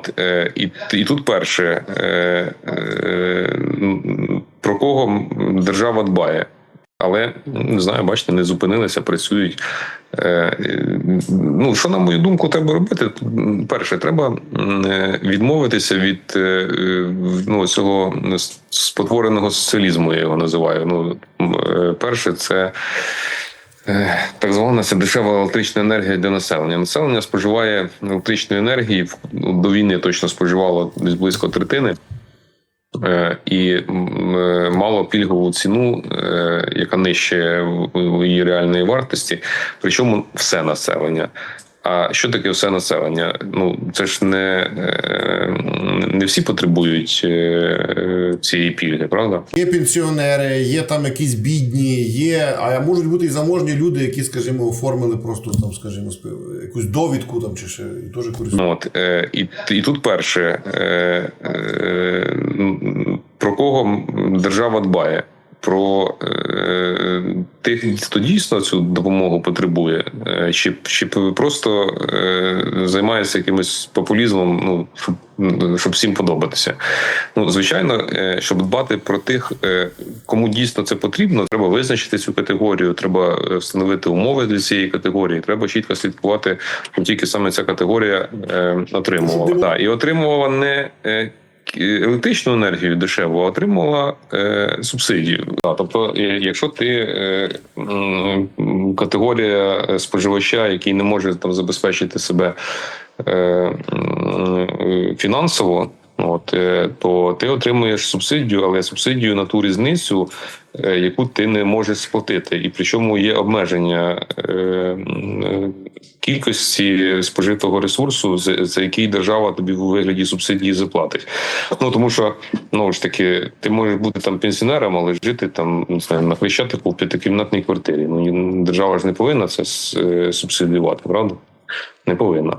От е, і, і тут перше, е, е, про кого держава дбає. Але не знаю, бачите, не зупинилися, працюють. Ну, що, на мою думку, треба робити? Перше, треба відмовитися від ну, цього спотвореного соціалізму, я його називаю. Ну, перше, це так звана це дешева електрична енергія для населення. Населення споживає електричної енергії до війни точно споживало десь близько третини. Е, і е, мало пільгову ціну, е, яка нижче її реальної вартості, причому все населення. А що таке все населення? Ну це ж не, е, не всі потребують е, цієї пільги, правда? Є пенсіонери, є там якісь бідні, є, а можуть бути і заможні люди, які, скажімо, оформили просто там, скажімо, якусь довідку там чи ще і теж. Ну, от, е, і, і тут перше, про кого держава дбає? Про е, тих, хто дійсно цю допомогу потребує, е, чи, чи просто е, займається якимось популізмом, ну щоб, щоб всім подобатися. Ну, звичайно, е, щоб дбати про тих, е, кому дійсно це потрібно, треба визначити цю категорію, треба встановити умови для цієї категорії. Треба чітко слідкувати, щоб тільки саме ця категорія е, отримувала. Да, і отримувала не е, електричну енергію дешеву, а отримувала е, субсидію. Да, тобто, е, якщо ти е, категорія е, споживача, який не може там забезпечити себе е, е, фінансово. От е, то ти отримуєш субсидію, але субсидію на ту різницю, е, яку ти не можеш сплатити, і причому є обмеження е, е, кількості спожитого ресурсу, за, який держава тобі у вигляді субсидії заплатить. Ну тому що ну ж таки, ти можеш бути там пенсіонером, але жити там не знаю, на хрещатику в п'ятикімнатній квартирі. Ну держава ж не повинна це е, субсидіювати, правда? Не повинна.